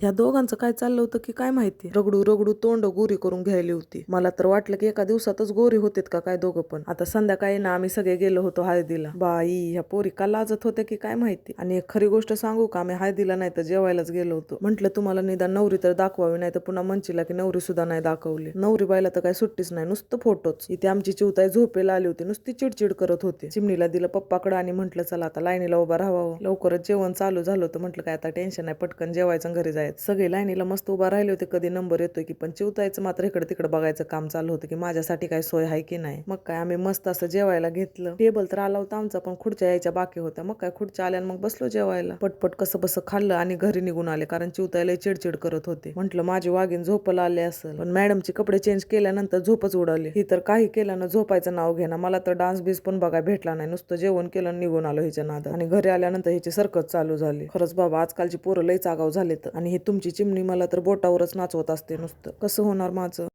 ह्या दोघांचं काय चाललं होतं की काय माहिती? रगडू रगडू तोंड गोरी करून घ्यायली होती. मला तर वाटलं की एका दिवसातच गोरी होतेत का काय दोघं पण. आता संध्याकाळी ना आम्ही सगळे गेलो होतो हळदीला. बाई ह्या पोरी का लाजत होत्या की काय माहिती? आणि एक खरी गोष्ट सांगू का? आम्ही हळदीला नाही तर जेवायलाच गेलो होतो. म्हटलं तुम्हाला निदान नवरी तर दाखवावी नाही तर पुन्हा म्हणशीला की नवरी सुद्धा नाही दाखवली. नवरी बायला तर काय सुट्टीच नाही नुसतं फोटोच इथे आमची चिवताई झोपेला आली होती नुसती चिडचिड करत होती. चिमणीला दिलं पप्पाकडं आणि म्हटलं चला आता लाईनीला उभा राहावं. लवकरच जेवण चालू झालं होतं. म्हटलं काय आता टेन्शन नाही पटकन जेवायचं घरी जायचं. सगळे लाईनीला मस्त उभा राहिले होते. कधी नंबर येतोय की पण चिवतायचं. मात्र इकडे तिकडे बघायचं काम चालू होतं की माझ्यासाठी काय सोय आहे की नाही. मग काय आम्ही मस्त असं जेवायला घेतलं. टेबल तर आला होता आमचा पण खुर्च्या यायच्या बाकी होत्या. मग काय खुर्च्या आल्या मग बसलो जेवायला. पटपट कसं बसं खाल्लं आणि घरी निघून आले कारण चिवतायला चिडचिड करत होते. म्हटलं माझी वाघीन झोपला आले असेल. पण मॅडमचे कपडे चेंज केल्यानंतर झोपच उडाली. ही तर काही केलं ना झोपायचं नाव घेणं. मला तर डान्स बीस पण बघाय भेटला नाही. नुसतं जेवण केलं निघून आलो हिच्या नादात. आणि घरी आल्यानंतर हिची सरकत चालू झाली. खरंच बाबा आजकालची पोरं लई चागाव झालेत. आणि ही तुमची चिमणी मला तर बोटावरच नाचवत असते नुसतं. कसं होणार माझं?